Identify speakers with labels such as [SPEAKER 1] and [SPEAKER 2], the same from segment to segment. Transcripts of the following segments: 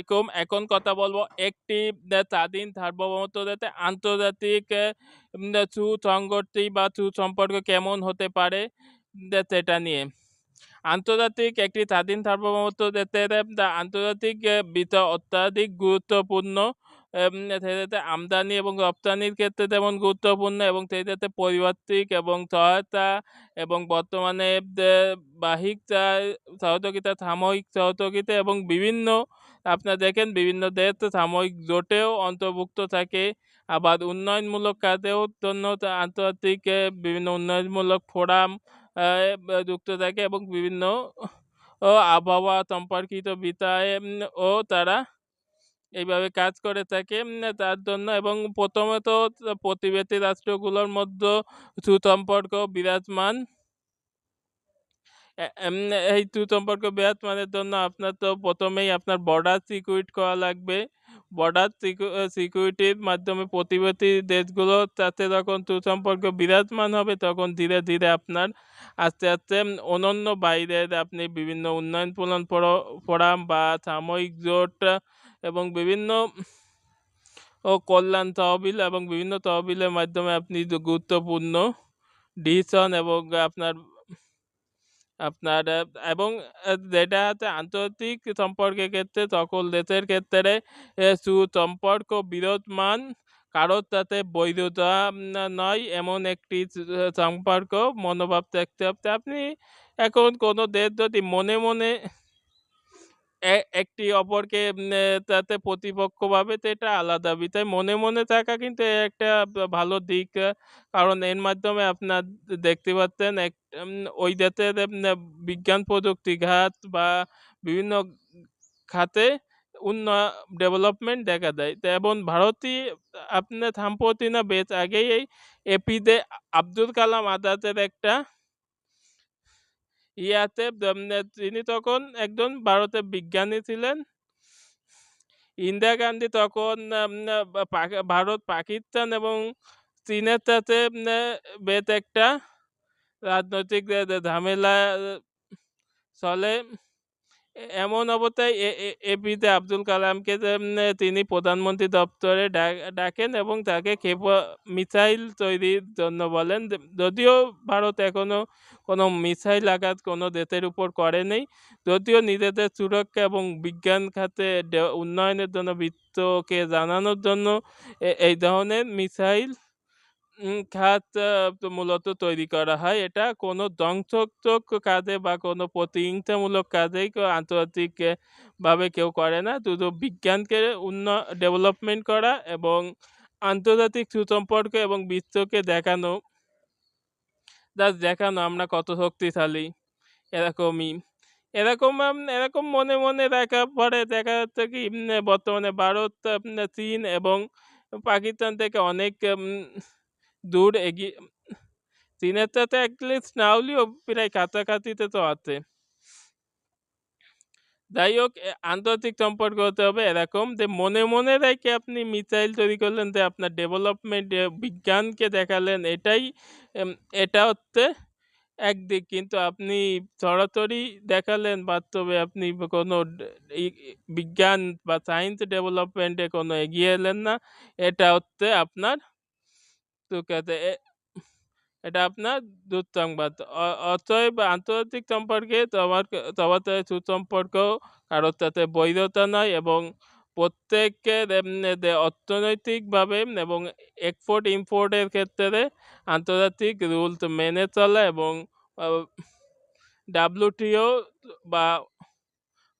[SPEAKER 1] এরকম এখন কথা বলব, একটি স্বাধীন সার্বভৌমত্ব যাতে আন্তর্জাতিক সুসংগতি বা সুসম্পর্ক কেমন হতে পারে সেটা নিয়ে। আন্তর্জাতিক একটি স্বাধীন সার্বভৌমত্ব আন্তর্জাতিক বিষয় অত্যাধিক গুরুত্বপূর্ণ সেটাতে আমদানি এবং রপ্তানির ক্ষেত্রে যেমন গুরুত্বপূর্ণ এবং সেটাতে পরিবার্তিক এবং সহায়তা এবং বর্তমানে বাহিক সহযোগিতা, সাময়িক সহযোগিতা এবং বিভিন্ন, আপনারা দেখেন বিভিন্ন দেশ সাময়িক জোটেও অন্তর্ভুক্ত থাকে, আবার উন্নয়নমূলক কাজেও জন্য আন্তর্জাতিক বিভিন্ন উন্নয়নমূলক ফোরাম যুক্ত থাকে এবং বিভিন্ন আবহাওয়া সম্পর্কিত উম, ও তারা এইভাবে কাজ করে থাকে তার জন্য এবং প্রথমত প্রতিবেশী রাষ্ট্রগুলোর মধ্যে সুসম্পর্ক বিরাজমান। এই সুসম্পর্ক বিরাজমানের জন্য আপনার তো প্রথমেই আপনার বর্ডার সিকিউরিট করা লাগবে। বর্ডার সিকিউরিটির মাধ্যমে প্রতিবেশী দেশগুলোর সাথে যখন সুসম্পর্ক বিরাজমান হবে, তখন ধীরে ধীরে আপনার আস্তে আস্তে অনন্য বাইরের আপনি বিভিন্ন উন্নয়ন প্রণয়ন ফোরাম বা সাময়িক জোট এবং বিভিন্ন ও কল্যাণ তহবিল এবং বিভিন্ন তহবিলের মাধ্যমে আপনি গুরুত্বপূর্ণ ডিসিশন এবং আপনার আপনার এবং যেটা হচ্ছে আন্তর্জাতিক সম্পর্কের ক্ষেত্রে সকল দেশের ক্ষেত্রে সুসম্পর্ক বিরোধমান কারোর তাতে বৈধতা নয়, এমন একটি সম্পর্ক, মনোভাব থাকতে হবে। আপনি এখন কোনো দেশ যদি মনে মনে একটি অপরকে তাতে প্রতিপক্ষ ভাবে তো এটা আলাদা বিষয়। মনে মনে থাকা কিন্তু একটা ভালো দিক কারণ এর মাধ্যমে আপনার দেখতে পাচ্ছেন এক ওই উম, বিজ্ঞান প্রযুক্তি খাত বা বিভিন্ন খাতে উন্নয় ডেভেলপমেন্ট দেখা দেয়। তো এবং ভারতই আপনার সম্প্রতি না বেশ আগেই এই আব্দুল কালাম আজাদের একটা ইয়াতে তিনি তখন একজন ভারতের বিজ্ঞানী ছিলেন। ইন্দিরা গান্ধী তখন ভারত, পাকিস্তান এবং চীনের সাথে বেত একটা রাজনৈতিক ঝামেলা চলে। এমন অবস্থায় এপিজে আব্দুল কালামকে তিনি প্রধানমন্ত্রী দপ্তরে ডাকেন এবং তাকে ক্ষেপ, মিসাইল তৈরির জন্য বলেন। যদিও ভারত এখনও কোনো মিসাইল আঘাত কোনো দেশের উপর করেনি যদিও নিজেদের সুরক্ষা এবং বিজ্ঞান খাতে উন্নয়নের জন্য বিত্তকে জানানোর জন্য এই ধরনের মিসাইল খাত মূলত তৈরি করা হয়। এটা কোনো ধ্বংসাত্মক কাজে বা কোনো প্রতিহিংসামূলক কাজেই কেউ আন্তর্জাতিক ভাবে কেউ করে না। শুধু বিজ্ঞানকে উন্ন, ডেভেলপমেন্ট করা এবং আন্তর্জাতিক সুসম্পর্ক এবং বিশ্বকে দেখানো, জাস্ট দেখানো আমরা কত শক্তিশালী। এরকমই। এরকম এরকম মনে মনে দেখা পরে দেখা যাচ্ছে কি বর্তমানে ভারত চীন এবং পাকিস্তান থেকে অনেক দূর এগিয়ে চীনের সাথে অ্যাটলিস্ট না হলেও প্রায় কাছাকাছিতে তো আছে যাই হোক আন্তর্জাতিক সম্পর্ক হতে হবে এরকম যে মনে মনে রেখে আপনি মিসাইল তৈরি করলেন যে আপনার ডেভেলপমেন্ট বিজ্ঞানকে দেখালেন এটাই এটা হচ্ছে একদিক কিন্তু আপনি সরাসরি দেখালেন বাস্তবে আপনি কোনো বিজ্ঞান বা সায়েন্স ডেভেলপমেন্টে কোনো এগিয়ে এলেন না এটা হচ্ছে আপনার তো কাছে এটা আপনার দুঃসংবাদ। অতএব আন্তর্জাতিক সম্পর্কে তোমার তোমার সাথে সুসম্পর্ক কারোর সাথে বৈধতা নয় এবং প্রত্যেকের অর্থনৈতিকভাবে এবং এক্সপোর্ট ইম্পোর্টের ক্ষেত্রে আন্তর্জাতিক রুলস মেনে চলে এবং ডাব্লিউটিও বা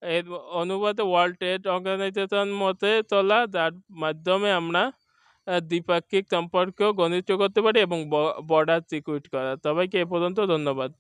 [SPEAKER 1] এর অনুবাদে ওয়ার্ল্ড ট্রেড অর্গানাইজেশন মতে চলা, যার মাধ্যমে আমরা দ্বিপাক্ষিক সম্পর্ক ঘনিষ্ঠ করতে পারে এবং বর্ডার সিকিউর করা। সবাইকে এ পর্যন্ত ধন্যবাদ।